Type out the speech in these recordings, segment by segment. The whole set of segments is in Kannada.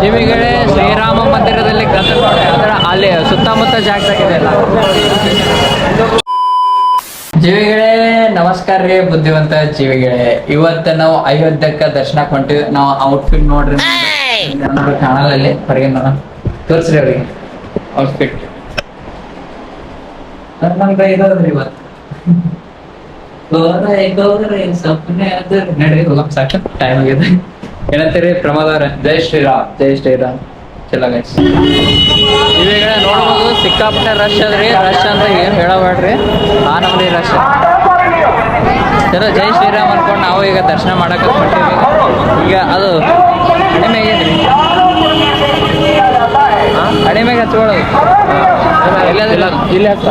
ಜೀವಿಗಳೇ ಶ್ರೀರಾಮ ಮಂದಿರದಲ್ಲಿ ಗಂಧ ನೋಡಿ ಅದರ ಅಲ್ಲಿ ಸುತ್ತಮುತ್ತ ಜಾಗದಾಗಿದೆ ಜೀವಿಗಳೇ, ನಮಸ್ಕಾರ ರೀ ಬುದ್ಧಿವಂತ ಜೀವಿಗಳೇ. ಇವತ್ತ ನಾವು ಅಯೋಧ್ಯಕ್ಕ ದರ್ಶನಕ್ಕೆ ಹೊಂಟಿವಿ. ನಾವು ಔಟ್ಫಿಟ್ ನೋಡ್ರಿ ಕಾಣಲ್ಲ ಅಲ್ಲಿ ಹೊರಗೆ ನೋಡ ತೋರಿಸ್ರಿ ಅವ್ರಿಗೆ. ಔಟ್ಫಿಟ್ ನಮ್ಗೆ ಇವತ್ತು. ಗೋರೆ ಗೋರೆ ಸಪ್ನೆ ಅದು. ನಡ್ರಿ, ಹೋಗಮ್ ಸಾಕು. ಟೈಮ್ ಆಗಿದೆ. ಏನಂತೀರಿ ಪ್ರಮೋದ್ ಅವ್ರೆ ಜೈ ಶ್ರೀರಾಮ್. ಜೈ ಶ್ರೀರಾಮ್. ಚಲೋ ಗೈಸ್ ಇವಾಗ ನೋಡ್ಬೋದು ಸಿಕ್ಕಾಪಟ್ಟೆ ರಶ್ ಅದ್ರಿ ರಶ್ ಅಂತ ಏನ್ ಹೇಳಬೇಡ್ರಿ. ಆ ನಮ್ರಿ ರಶ್ ಚಲೋ ಜೈ ಶ್ರೀರಾಮ್ ಅನ್ಕೊಂಡು ನಾವು ಈಗ ದರ್ಶನ ಮಾಡಕ್ ಹೊಂಟೀವಿ ಈಗ ಅದು ಕಡಿಮೆ ಆಗೈತ್ರಿ ಕಡಿಮೆಗೆ ಹಚ್ಕೊಳ್ಳೋದು ಇಲ್ಲ ಇಲ್ಲಿ. ಹಚ್ಚ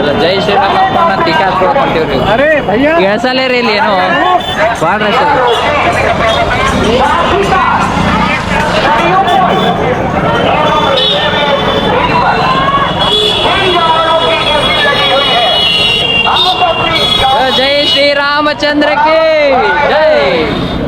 चलो जय श्री राम अपना टीका कंटिन्यू अरे भैया। कैसा ले नो जय श्री रामचंद्र की। जय।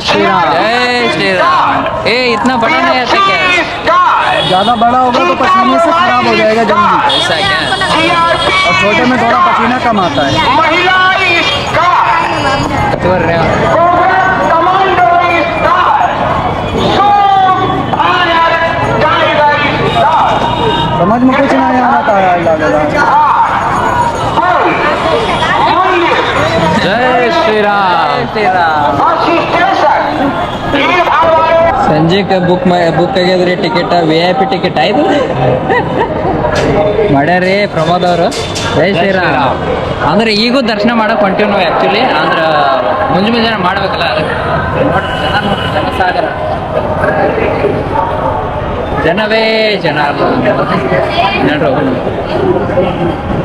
जय श्री राम जय श्री राम ए इतना बड़ा नहीं आता क्या? ज़्यादा बड़ा होगा तो पसीने से खराब हो जाएगा जल्दी। ऐसा क्या? और छोटे में थोड़ा पसीना कम आता है। रहे। हो God. समझ में कुछ नहीं आता है अल्लाह अल्लाह जय श्री राम श्री राम ಸಂಜೆಗೆ ಬುಕ್ ಬುಕ್ ಆಗ್ಯದ್ರಿ ticket V I P ticket ಆಯ್ತು. ಮಾಡ್ಯಾರಿ ಪ್ರಮೋದ್ ಅವರು. ಜೈ ಶ್ರೀರಾಮ್. ಅಂದ್ರೆ ಈಗೂ ದರ್ಶನ ಮಾಡಕ್ ಹೊಂಟೀವಿ ನಾವು ಆ್ಯಕ್ಚುಲಿ ಅಂದ್ರೆ ಮುಂಜು ಮುಂಜಾನೆ ಮಾಡ್ಬೇಕಲ್ಲ ಅದಕ್ಕೆ. ಜನವೇ ಜನ ನೋಡ್ರಿ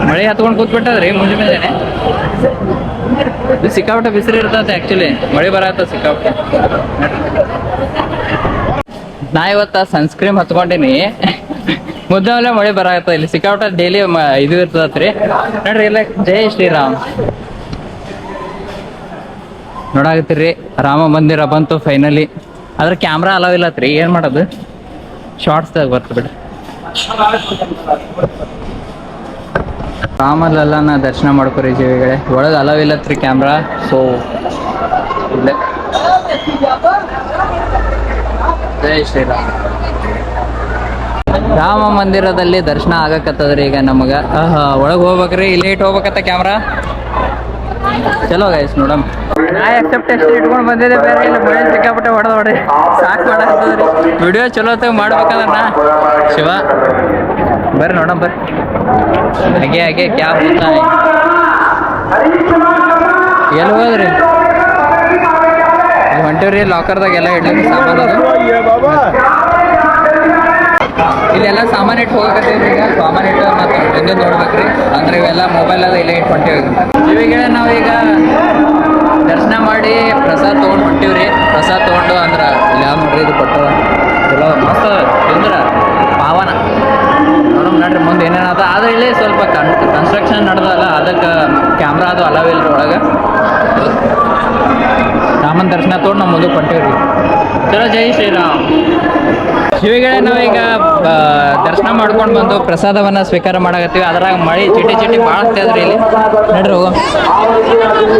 ಮಳೆ ಹತ್ಕೊಂಡು ಕೂತ್ಬಿಟ್ಟದ್ರಿ ಮುಂಜು ಮುಂಜಾನೆ. ಇದು ಸಿಕ್ಕಾಪಟ್ಟೆ ಬಿಸಿಲು ಇರ್ತದೆ ಆ್ಯಕ್ಚುಲಿ ಮಳೆ ಬರತ್ತ ಸಿಕ್ಕಾಪಟ್ಟೆ. ನಾ ಇವತ್ತ ಸನ್ಸ್ಕ್ರೀಮ್ ಹತ್ಕೊಂಡಿನಿ. ಮುದ್ದಾವಲೆ ಮಳೆ ಬರಾಗತ್ತ ಇಲ್ಲಿ ಸಿಕ್ಕಾಪಟ್ಟ ಡೈಲಿ ಇದು ಇರ್ತದತ್ರಿ. ನೋಡ್ರಿ, ಇಲ್ಲ ಜೈ ಶ್ರೀರಾಮ್. ನೋಡಾಗತ್ತೀರಿ ರಾಮ ಮಂದಿರ ಬಂತು ಫೈನಲಿ ಅದ್ರ ಕ್ಯಾಮ್ರಾ ಅಲವ್ ಇಲ್ಲತ್ರಿ, ಏನ್ ಮಾಡೋದು? ಶಾರ್ಟ್ಸ್ದಾಗ ಬರ್ತ ಬಿಡ್ರಿ ರಾಮಲಲ್ಲನ ದರ್ಶನ ಮಾಡ್ಕೊರಿ ಜೀವಿಗಳೇ. ಒಳಗೆ ಅಲವ್ ಇಲ್ಲತ್ರಿ ಕ್ಯಾಮ್ರಾ ಸೊ ಇಲ್ಲೇ. ಜೈ ಶ್ರೀರಾಮ್. ರಾಮ ಮಂದಿರದಲ್ಲಿ ದರ್ಶನ ಆಗಕತ್ತದ್ರಿ ಈಗ ನಮಗ. ಒಳಗೆ ಹೋಗ್ಬೇಕ್ರಿ ಇಲ್ಲಿ ಇಟ್ಟು ಹೋಗ್ಬೇಕತ್ತ ಕ್ಯಾಮ್ರಾ ಚಲೋ ಗೈಸ್ ನೋಡಮ್. ನಾ ಎಕ್ಸೆಪ್ಟೇಷನ್ ಇಟ್ಕೊಂಡು ಬಂದಿದೆ ಬೇರೆ ಇಲ್ಲ ಮಳೆ ಸಿಕ್ಕಾಪಟ್ಟೆ ಹೊಡೆದ ಹೊಡೆ. ಸಾಕು ಮಾಡಕತ್ತದ್ರಿ. ವಿಡಿಯೋ ಚಲೋ ಹೊತ್ತಾಗ ಮಾಡ್ಬೇಕಲ್ಲ ನಾ. ಶಿವ. ಬರ್ರಿ ನೋಡಮ್ ಬರ್ರಿ. ಹಾಗೆ ಹಾಗೆ ಕ್ಯಾಬ್ ಎಲ್ಲಿ ಹೋದ್ರಿ? ಹೊಂಟಿವ್ರಿ ಲಾಕರ್ದಾಗ ಎಲ್ಲ ಇಡ್ಲಿಕ್ಕೆ ಸಾಮಾನು. ಇಲ್ಲೆಲ್ಲ ಸಾಮಾನು ಇಟ್ಟು ಹೋಗಕತ್ತೀವಿ ಈಗ. ಸಾಮಾನು ಇಟ್ಟು ಮತ್ತೆ ಮುಂದೆ ನೋಡ್ಬೇಕ್ರಿ. ಅಂದ್ರೆ ಇವೆಲ್ಲ ಮೊಬೈಲ್ ಅದ ಇಲ್ಲೇ ಇಟ್ಟು ಹೊಂಟೀವಿ ಇವಾಗ ನಾವೀಗ ದರ್ಶನ ಮಾಡಿ ಶಿವಿಗಳೇ ನಾವೀಗ ದರ್ಶನ ಮಾಡ್ಕೊಂಡು ಬಂದು ಪ್ರಸಾದವನ್ನ ಸ್ವೀಕಾರ ಮಾಡಕತ್ತೀವಿ. ಅದ್ರಾಗ ಮಳೆ ಚಿಟಿ ಚಿಟಿ ಭಾಳ ಆಗ್ತಾಯಿದ್ರಿ ಇಲ್ಲಿ. ನಡ್ರಿ ಹೋಗೋ.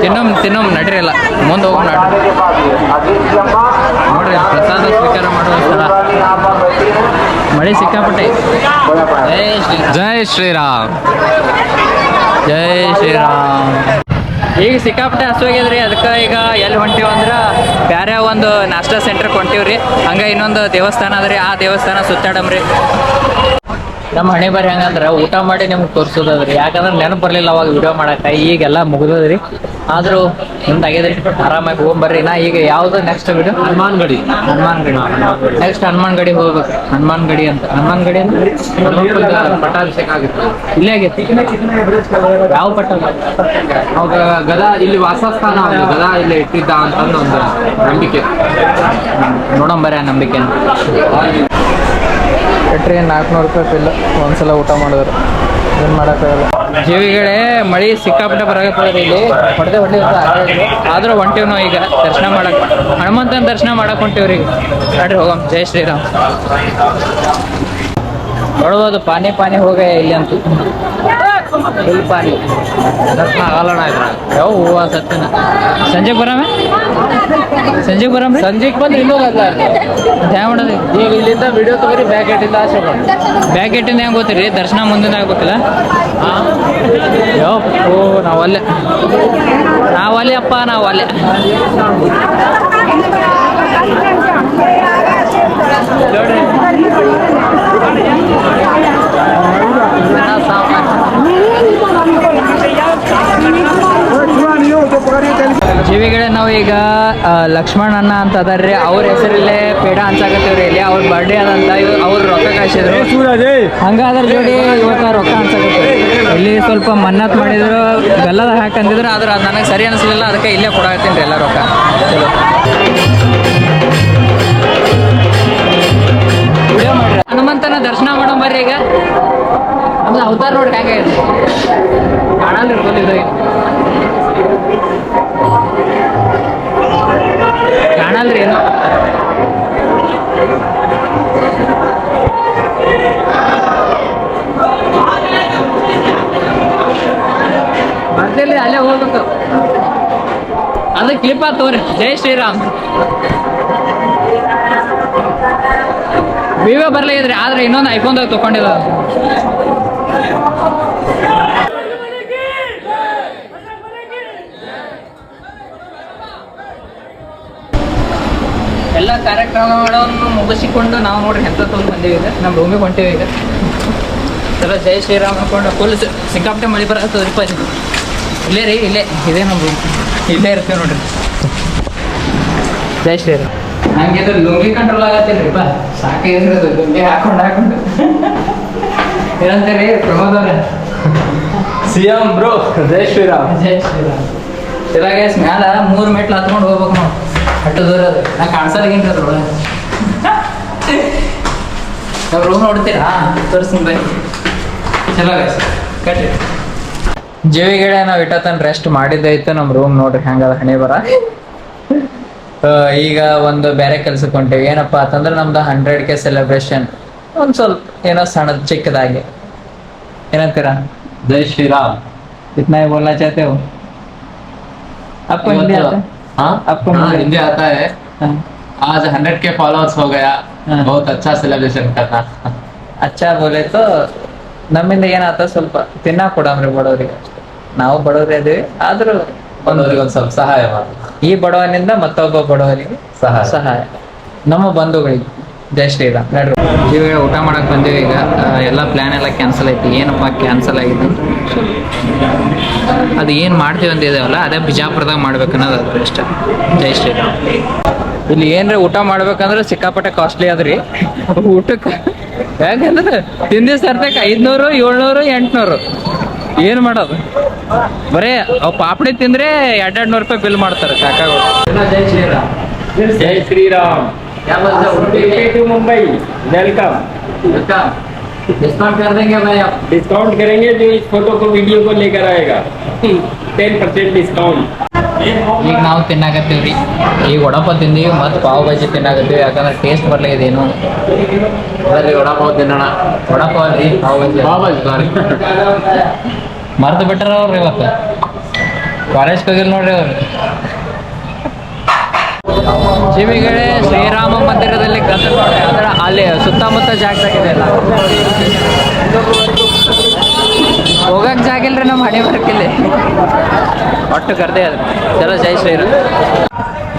ತಿನ್ನೋಮ್ ತಿನ್ನೋಮ್ ನಡ್ರಿ ಎಲ್ಲ. ಮುಂದೆ ಹೋಗೋ ನಡ್ರಿ. ನೋಡ್ರಿ ಪ್ರಸಾದ ಸ್ವೀಕಾರ ಮಾಡುವ ಸ್ಥಳ. ಮಳೆ ಸಿಕ್ಕಾಪಟ್ಟೆ. ಜೈ ಶ್ರೀ ಜೈ ಶ್ರೀರಾಮ್ ಜೈ ಶ್ರೀರಾಮ್ ಈಗ ಸಿಕ್ಕಾಪಟ್ಟೆ ಹಸುವಾಗ್ಯದ್ರಿ ಅದಕ್ಕೆ ಈಗ ಬೇರೆ ಒಂದು ನಾಷ್ಟಾ ಸೆಂಟರ್ ಕೊಂಟಿವ್ರಿ. ಹಂಗ ಇನ್ನೊಂದು ದೇವಸ್ಥಾನ ಅದ್ರಿ, ಆ ದೇವಸ್ಥಾನ ಸುತ್ತಾಡಮ್ರಿ. ನಮ್ಮ ಹಣೆ ಬರಿ ಹಂಗಂದ್ರ ಊಟ ಮಾಡಿ ನಿಮ್ಗೆ ತೋರಿಸೋದ್ರಿ ಯಾಕಂದ್ರೆ ನೆನಪು ಬರಲಿಲ್ಲ ಅವಾಗ ವಿಡಿಯೋ ಮಾಡಕ್ಕ ಈಗೆಲ್ಲ ಮುಗಿದದ್ರಿ. ಆದ್ರೂ ನಿಮ್ದು ಆಗ್ಯದ್ರಿ ಆರಾಮಾಗಿ ಹೋಗ್ಬರ್ರಿ. ನಾ ಈಗ ಯಾವುದು ನೆಕ್ಸ್ಟ್ ಬಿಡು ಹನುಮಾನ್ ಗಡಿ ಹನುಮಾನ್ ಗಡಿ ನೆಕ್ಸ್ಟ್ ಹನುಮಾನ್ ಗಡಿ ಹೋಗ್ಬೇಕು. ಹನುಮಾನ್ ಗಡಿ ಅಂತ ಹನುಮಾನ್ ಗಡಿ ಅಂದ್ರೆ ಪಟ್ಟಾಭಿಷೇಕ ಆಗುತ್ತೆ. ಇಲ್ಲೇ ಆಗೈತಿ ಯಾವ ಪಟ್ಟ? ಅವಾಗ ಗದಾ ಇಲ್ಲಿ ವಾಸಸ್ಥಾನ ಗದಾ ಇಲ್ಲಿ ಇಟ್ಟಿದ್ದ ಅಂತಂದು ಒಂದು ನಂಬಿಕೆ. ನೋಡಂಬರ ನಂಬಿಕೆ ಟ್ರೈನ್ ನಾಲ್ಕುನೂರು ರೂಪಾಯಿ ಬಿಲ್ ಒಂದ್ಸಲ ಊಟ ಮಾಡಿದ್ರು. ಏನು ಮಾಡೋಕ್ಕಾಗಲ್ಲ. ಜೀವಿಗಳೇ ಮಳಿ ಸಿಕ್ಕಾಪಟ್ಟೆ ಬರಾಕತ್ತದ ಇಲ್ಲಿ. ಹೊಡೆದೇ ಹೊಡೆದ ಆದ್ರೂ ಹೊಂಟಿವ್ ನಾವು ಈಗ ದರ್ಶನ ಮಾಡಕ್. ಹನುಮಂತನ ದರ್ಶನ ಮಾಡಕ್ ಹೊಂಟೇವ್ರಿ ನಡ್ರಿ ಹೋಗಮ್ ಜೈ ಶ್ರೀರಾಮ್. ನೋಡ್ಬೋದು ಪಾನಿ ಪಾನಿ ಹೋಗ ಇಲ್ಲಿ ಅಂತೂ ಫುಲ್ ಪಾನಿ. ದರ್ಶನ ಆಗಲ್ಲ ಯಾವ ಹೂವ ಸತ್ಯನ. ಸಂಜೆ ಬರಮೆ? ಸಂಜೆಗೆ ಬರಮ್ರಿ ಸಂಜೆಗೆ ಬಂದು ಇನ್ನೂ ಯಾವ ಮಾಡೋದು ಈಗ ಇಲ್ಲಿಂದ ವಿಡಿಯೋ ತಗೋರಿ ಬ್ಯಾಕ್ ಇಟ್ಟಿಂದ ಆಸೆ ಬ್ಯಾಗ್ ಇಟ್ಟಿಂದ ಹೆಂಗ್ ಗೊತ್ತೀರಿ ದರ್ಶನ ಮುಂದಿನ ಆಗ್ಬೇಕಲ್ಲ? ಯಪ್ಪೋ ನಾವಲ್ಲೇ ನಾವಲ್ಲೇ ಅಪ್ಪ ನಾವಲ್ಲೇ ಜೀವಿಗಳೇ ನಾವು ಈಗ ಲಕ್ಷ್ಮಣ್ ಅಣ್ಣ ಅಂತ ಅದಾರ್ರಿ. ಅವ್ರ ಹೆಸರಲ್ಲೇ ಪೇಡ ಹಂಚಾಕತ್ತೀವ್ರಿ. ಇಲ್ಲಿ ಅವ್ರ ಬರ್ಡೇ ಅದಂತ ಇವ್ರು ಅವ್ರ ರೊಕ್ಕ ಕಳ್ಸಿದ್ರು ಹಂಗಾದ್ರ ಜೋಡಿ ಇವತ್ತ ರೊಕ್ಕ ಹಂಚಾಕತ್ತೀವಿ ಇಲ್ಲಿ ಸ್ವಲ್ಪ ಮನ್ನತ್ ಮಾಡಿದ್ರು ಬೆಲ್ಲದ ಹಾಕಂದಿದ್ರು ಆದ್ರೆ ಅದು ನನಗೆ ಸರಿ ಅನಿಸ್ಲಿಲ್ಲ. ಅದಕ್ಕೆ ಇಲ್ಲೇ ಕೊಡಾಕತ್ತೀನಿ ಎಲ್ಲ ರೊಕ್ಕ. ಚಲೋ. ವಿಡಿಯೋ ಮಾಡ್ರಿ. ಹನುಮಂತನ ದರ್ಶನ ಮಾಡೋ ಬರ್ರಿ ಈಗ. ನಮ್ದು ಅವತಾರ ನೋಡಿ ಹೆಂಗೆ ಕಾಣಲ್ಲ ಇರ್ಬೋದು ಏನು? ಬರ್ತಿಲ್ಲ ಅಲ್ಲೇ ಹೋಗ್ಬೇಕು. ಅದು ಕ್ಲಿಪ್ ತೋರಿ ಜೈ ಶ್ರೀರಾಮ್. ವಿವೋ ಬರ್ಲಿದ್ರಿ ಆದ್ರೆ ಇನ್ನೊಂದು ಐಫೋನ್ದಾಗ ತಗೊಂಡಿಲ್ಲ. ಎಲ್ಲ ಕಾರ್ಯಕ್ರಮಗಳನ್ನು ಮುಗಿಸಿಕೊಂಡು ನಾವು ನೋಡ್ರಿ ಎಂತ ತೊಗೊಂಡು ಬಂದೇವಿ ಈಗ ನಮ್ಮ ರೂಮಿಗೆ ಹೊಂಟೀವಿ ಈಗ. ಚಲೋ ಜೈ ಶ್ರೀರಾಮ್ ಅನ್ಕೊಂಡು ಫುಲ್ ಸಿಕ್ಕಾಪಟ್ಟೆ ಮಳೆ ಬರತ್ತದ್ರಿ ಪ ಇಲ್ಲೇ ರೀ ಇಲ್ಲೇ. ಇದೇ ನಮ್ಮ ರೂಮ್ ಇಲ್ಲೇ ಇರ್ತೀವಿ ನೋಡ್ರಿ. ಜೈ ಶ್ರೀರಾಮ್. ನಂಗೆ ಇದು ಲುಂಗಿ ಕಂಟ್ರೋಲ್ ಆಗತ್ತಿಲ್ರಿ ಬಾ. ಸಾಕೆ ಇರೋದು ಲುಂಗಿ ಹಾಕೊಂಡು ಹಾಕೊಂಡು. ಏನಂತೀರಿ? ಪ್ರಮೋದ್ ಅವ್ರೆ ಸಿ ಎಂ ಬ್ರೋ ಜೈ ಶ್ರೀರಾಮ್. ಜೈ ಶ್ರೀರಾಮ್. ಇವಾಗ ಮ್ಯಾಲ ಮೂರು ಮೆಟ್ಲು ಹತ್ಕೊಂಡು ಹೋಗ್ಬೇಕು ನಾವು ಅಟ್ಟು ದೂರ ನಾವು ರೂಮ್ ನೋಡ್ತೀರಾ? ಜೀವಿಗಿಡ ಇಟ್ಟತನ ರೆಸ್ಟ್ ಮಾಡಿದ್ದೈತೆ ನಮ್ಮ ರೂಮ್ ನೋಡ್ರಿ ಹೆಂಗದ ಹಣೆ ಬರ. ಈಗ ಒಂದು ಬೇರೆ ಕೆಲ್ಸಕ್ಕೆ ಹೊಂಟೇವಿ. ಏನಪ್ಪಾ ಅಂತಂದ್ರೆ ನಮ್ದು ಹಂಡ್ರೆಡ್ ಕೆ ಸೆಲೆಬ್ರೇಷನ್ ಒಂದು ಸ್ವಲ್ಪ ಏನೋ ಸಣ್ಣದ ಚಿಕ್ಕದಾಗಿ. ಏನಂತೀರಾ? ಜೈ ಶ್ರೀರಾಮ್. ಇತ್ನಾಗ ಬೋಲ್ನಾ ಚಾತೇವು ಅಪ್ಪ ಹಿಂದಿ आपको हिंदी आता है हाँ आपको हाँ, हिंदी- हिंदी आता है हाँ। आज हंड्रेड के फॉलोअर्स हो गया हाँ। बहुत अच्छा सेलिब्रेशन करना अच्छा बोले तो ನಮ್ಮಿಂದ ಏನಾತ ಸ್ವಲ್ಪ ತಿನ್ನಕ್ ಕೊಡಮ್ರಿ ಬಡವರಿಗೆ ಅಷ್ಟೇ ನಾವು ಬಡವ್ರಿ ಅದೀವಿ ಆದ್ರೂ ಒಂದು ಒಂದೊಂದು ಒಂದು ಸ್ವಲ್ಪ ಸಹಾಯ ಮಾಡಿ ಈ ಬಡವನಿಂದ ಮತ್ತೊಬ್ಬ ಬಡವನಿಗೆ ಸಹಾಯ. ಸಹಾಯ ನಮ್ಮ ಬಂಧುಗಳಿಗೆ ಜೈ ಶ್ರೀರಾಮ್ ನಡ್ರಿ. ಇವಾಗ ಊಟ ಮಾಡೋಕೆ ಬಂದೀವಿ ಈಗ. ಎಲ್ಲ ಪ್ಲಾನ್ ಎಲ್ಲ ಕ್ಯಾನ್ಸಲ್ ಆಯ್ತು. ಏನಪ್ಪ ಕ್ಯಾನ್ಸಲ್ ಆಗಿದ್ದು? ಅದು ಏನು ಮಾಡ್ತೀವಿ ಅಂತ ಇದಾವಲ್ಲ ಅದೇ ಬಿಜಾಪುರದಾಗ ಮಾಡ್ಬೇಕು ಅನ್ನೋದು ಅದು ಅಷ್ಟೇ. ಜೈ ಶ್ರೀರಾಮ್. ಇಲ್ಲಿ ಏನ್ರಿ ಊಟ ಮಾಡ್ಬೇಕಂದ್ರೆ ಸಿಕ್ಕಾಪಟ್ಟೆ ಕಾಸ್ಟ್ಲಿ ಅದ್ರಿ. ಊಟಕ್ಕೆ ಯಾಕಂದ್ರೆ ತಿಂದಿ ಸರ್ದಕ್ಕೆ ಐದ್ನೂರು ಏಳ್ನೂರು ಎಂಟ್ನೂರು. ಏನು ಮಾಡೋದು? ಬರೇ ಅವು ಪಾಪಡಿ ತಿಂದ್ರೆ ಎರಡೆರಡು ನೂರು ರೂಪಾಯಿ ಬಿಲ್ ಮಾಡ್ತಾರೆ ಕಾಕಾಗಳು ಜೈ ಶ್ರೀರಾಮ್. ಜೈ ಶ್ರೀರಾಮ್. क्या बोलते हो टू मुंबई वेलकम डिस्काउंट कर देंगे भाई आप डिस्काउंट करेंगे जो इस फोटो को वीडियो को लेकर आएगा टेन परसेंट डिस्काउंट ಈಗ ನಾವು ತಿನ್ನಾಕತ್ತೀವ್ರಿ ಈಗ ವಡಪ ತಿಂದೀವಿ ಮತ್ತು ಪಾವ್ ಭಾಜಿ ತಿನ್ನಾಕತ್ತೀವಿ ಯಾಕಂದ್ರೆ ಟೇಸ್ಟ್ ಬರ್ಲಿದೆ ಏನು ಬರ್ರಿ ವಡಾಪಾವ್ ತಿನ್ನೋಣ ವಡಪಾವ್ ಅಲ್ರಿ ಪಾವ್ ಭಾಜಿ ಪಾವ್ ಭಾಜಿ ಸಾರಿ ಮರ್ತು ಬಿಟ್ಟಾರ ಅವ್ರಿ ಇವತ್ತು ಕಾಲೇಜ್ಗೆ ಹೋಗಿಲ್ಲ ನೋಡ್ರಿ ಅವ್ರು ಜೀವಿಗಳೇ ಶ್ರೀರಾಮ ಮಂದಿರದಲ್ಲಿ ಗದ್ದಲ ನೋಡ್ರಿ ಅಂದ್ರೆ ಅಲ್ಲಿ ಸುತ್ತಮುತ್ತ ಜಾಗದಾಗಿದೆ ಎಲ್ಲ. ಹೋಗಕ್ಕೆ ಜಾಗ ಇಲ್ರಿ ನಮ್ಮ ಹಣೆ ಬರ್ಕಿಲ್ಲಿ ಒಟ್ಟು ಕರ್ದೆ ಅದ್ರ ಚಲೋ, ಜೈ ಶ್ರೀರಾಮ್.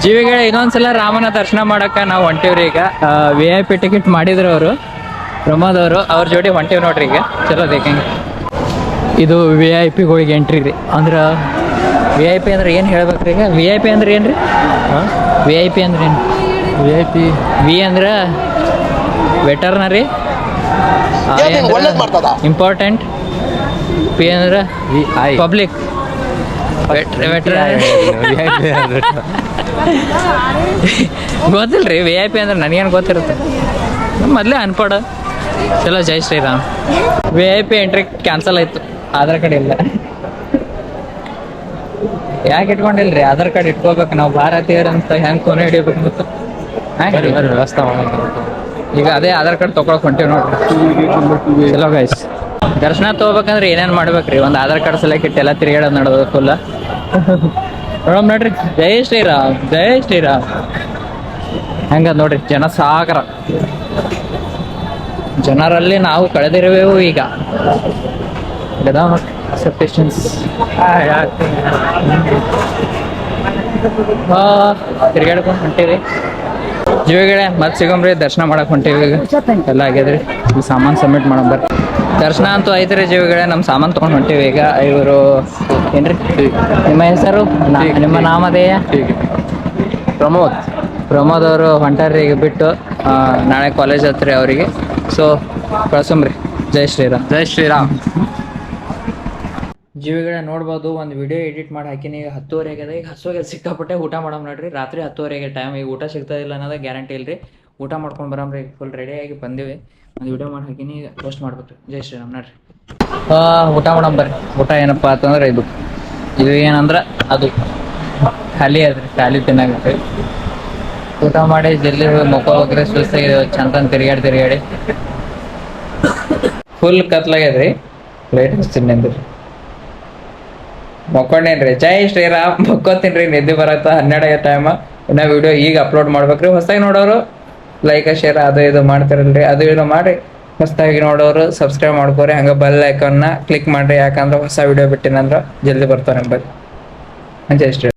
ಜೀವಿಗಳೇ, ಇನ್ನೊಂದ್ಸಲ ರಾಮನ ದರ್ಶನ ಮಾಡಕ್ಕ ನಾವು ಹೊಂಟಿವ್ರಿ ಈಗ. ವಿ ಐ ಪಿ ಟಿಕೆಟ್ ಮಾಡಿದ್ರು ಅವರು ಪ್ರಮೋದ್ ಅವರು ಅವ್ರ ಜೋಡಿ ಹೊಂಟಿವ್ ನೋಡ್ರಿ ಈಗ. ಚಲೋ ದೇಕಂಗೆ ಇದು ವಿ ಐ ಪಿಗಳಿಗೆ ಎಂಟ್ರಿ ರೀ. ಅಂದ್ರೆ ವಿ ಐ ಪಿ ಅಂದ್ರೆ ಏನು ಹೇಳ್ಬೇಕ್ರಿ ಈಗ? ವಿ ಐ ಪಿ ಅಂದ್ರೆ ಏನು ರೀ ವಿ ಐ ಪಿ ಅಂದ್ರೆ ಏನು ವಿ ಐ ಪಿ ವಿ ಅಂದ್ರೆ ವೆಟರ್ನರಿ. ಇಂಪಾರ್ಟೆಂಟ್ ಪಿ ಅಂದ್ರೆ ವಿ ಐ ಪಬ್ಲಿಕ್ ವೆಟರ್ನರಿ ಗೊತ್ತಿಲ್ಲ ರೀ ವಿ ಐ ಪಿ ಅಂದ್ರೆ ನನಗೇನು ಗೊತ್ತಿರುತ್ತೆ? ಮೊದಲೇ ಅನ್ಪಡ. ಚಲೋ ಜೈ Shriram. V I P entry cancel ಆಯಿತು. ಆಧಾರ್ ಕಾರ್ಡ್ ಇಲ್ಲ. ಯಾಕೆ ಇಟ್ಕೊಂಡಿಲ್ರಿ? ಆಧಾರ್ ಕಾರ್ಡ್ ಇಟ್ಕೋಬೇಕು ನಾವು ಭಾರತೀಯರು ಅಂತ ಹೆಂಗೆ ಕೊನೆ ಹಿಡಿಬೇಕು ವ್ಯವಸ್ಥೆ ಮಾಡಕ್ಕೆ ಈಗ ಅದೇ ಆಧಾರ್ ಕಾರ್ಡ್ ತಗೊಳಕ್ ಹೊಂಟೇವ್ ನೋಡ್ರಿ. ಚಲೋ ಗೈಸ್ ದರ್ಶನ ತಗೋಬೇಕಂದ್ರೆ ಏನೇನ್ ಮಾಡ್ಬೇಕ್ರಿ? ಒಂದ್ ಆಧಾರ್ ಕಾರ್ಡ್ ಸಲಕ್ ಇಟ್ಟು ಎಲ್ಲ ತಿರುಗಾಡ ನಡೆದು ಫುಲ್ ನೋಡಮ್ ನೋಡ್ರಿ. ಜೈ ಶ್ರೀರಾಮ್ ಜೈ ಶ್ರೀರಾಮ್. ಹೆಂಗ ನೋಡ್ರಿ? ಜನ ಸಾಗರ ಜನರಲ್ಲಿ ನಾವು ಕಳೆದಿರುವೆವು ಈಗ. ಅಕ್ಸೆಪ್ಟೇಷನ್ಸ್ ತಿರ್ಗಾಡ್ಕೊಂಡು ಹೊಂಟೀವಿ ಜೀವಿಗಳೇ ಮತ್ತೆ ಸಿಗಮ್ರಿ ದರ್ಶನ ಮಾಡಕ್ ಹೊಂಟೀವಿ ಈಗ. ಎಲ್ಲ ಆಗ್ಯದ್ರಿ. ಸಾಮಾನು ಸಬ್ಮಿಟ್ ಮಾಡೋ ಬರ್ರಿ. ದರ್ಶನ ಅಂತೂ ಐತ್ರಿ ಜೀವಿಗಳೇ ನಮ್ಮ ಸಾಮಾನು ತೊಗೊಂಡು ಹೊಂಟೀವಿ ಈಗ. ಇವರು ಏನ್ರಿ? ನಿಮ್ಮ ಹೆಸರು? ನಿಮ್ಮ ನಾಮಧೇಯ? ಪ್ರಮೋದ್. ಪ್ರಮೋದ್ ಅವರು ಹೊಂಟಾರ್ರಿ ಈಗ ಬಿಟ್ಟು ನಾಳೆ ಕಾಲೇಜ್ ಹತ್ರಿ ಅವರಿಗೆ. ಸೊ ಕಳ್ಸಮ್ರಿ ಜೈ ಶ್ರೀರಾಮ್. ಜೈ ಶ್ರೀರಾಮ್. ಜೀವಿಗಳ ನೋಡ್ಬೋದು, ಒಂದು ವಿಡಿಯೋ ಎಡಿಟ್ ಮಾಡಿ ಹಾಕಿನಿ, ಈಗ ಹತ್ತುವರೆ ಆಗ್ಯದ. ಈಗ ಹಸುವಾಗ ಸಿಕ್ಕಾಪಟ್ಟೆ ಊಟ ಮಾಡಮ್ ನೋಡ್ರಿ. ರಾತ್ರಿ ಹತ್ತುವರೆಗೆ ಟೈಮ್ ಈಗ ಊಟ ಸಿಗ್ತದಿಲ್ಲ ಅನ್ನೋದು ಗ್ಯಾರಂಟಿ ಇಲ್ರಿ. ಊಟ ಮಾಡ್ಕೊಂಡು ಬರಮ್ರಿ ಫುಲ್ ರೆಡಿಯಾಗಿ ಬಂದಿವಿ. ಒಂದು ವಿಡಿಯೋ ಮಾಡಿ ಹಾಕಿನಿ, ಈಗ ಪೋಸ್ಟ್ ಮಾಡ್ಬೇಕು. ಜೈ ಶ್ರೀರಾಮ್ ನೋಡ್ರಿ. ಊಟ ಮಾಡಮ್ ಬರ್ರಿ. ಊಟ ಏನಪ್ಪ ಅಂತಂದ್ರೆ ಇದು. ಇದು ಏನಂದ್ರೆ ಅದು. ಖಾಲಿ ಅದ್ರಿ, ಖಾಲಿ ತಿನ್ನಾಗತ್ತೆ ಊಟ ಮಾಡಿ ಜಲ್ದಿ ಮಕ್ಕೋಗ್ರಿ ಸುಸ್ತಾಗಿದೆ ಚಂದ ತಿರುಗಾಡಿ ತಿರುಗಾಡಿ ಫುಲ್ ಕತ್ಲಾಗ್ಯದ್ರಿ. ಲೈಟ್ ಹಚ್ತೀನಿ ನಿಂದ್ರಿ. ಮಕ್ಕೊಂಡೇನ್ರಿ? ಜೈ ಶ್ರೀರಾಮ್. ಮಕ್ಕೋತೀನ್ರಿ ನಿದ್ದೆ ಬರತ್ತ. ಹನ್ನೆರಡು ಟೈಮ್ ಇನ್ನ ವಿಡಿಯೋ ಈಗ ಅಪ್ಲೋಡ್ ಮಾಡ್ಬೇಕ್ರಿ. ಹೊಸದಾಗಿ ನೋಡೋರು ಲೈಕ್ ಶೇರ್ ಅದು ಇದು ಮಾಡ್ತಿರಲ್ರಿ. ಅದು ಇದು ಮಾಡಿ ಹೊಸದಾಗಿ ನೋಡೋರು ಸಬ್ಸ್ಕ್ರೈಬ್ ಮಾಡ್ಕೋರಿ. ಹಂಗ ಬೆಲ್ ಅನ್ನ ಕ್ಲಿಕ್ ಮಾಡ್ರಿ. ಯಾಕಂದ್ರೆ ಹೊಸ ವಿಡಿಯೋ ಬಿಟ್ಟಿನಂದ್ರ ಜಲ್ದಿ ಬರ್ತಾವ ನಂಬಲ್ಲಿ. ಜೈ ಶ್ರೀರಾಮ್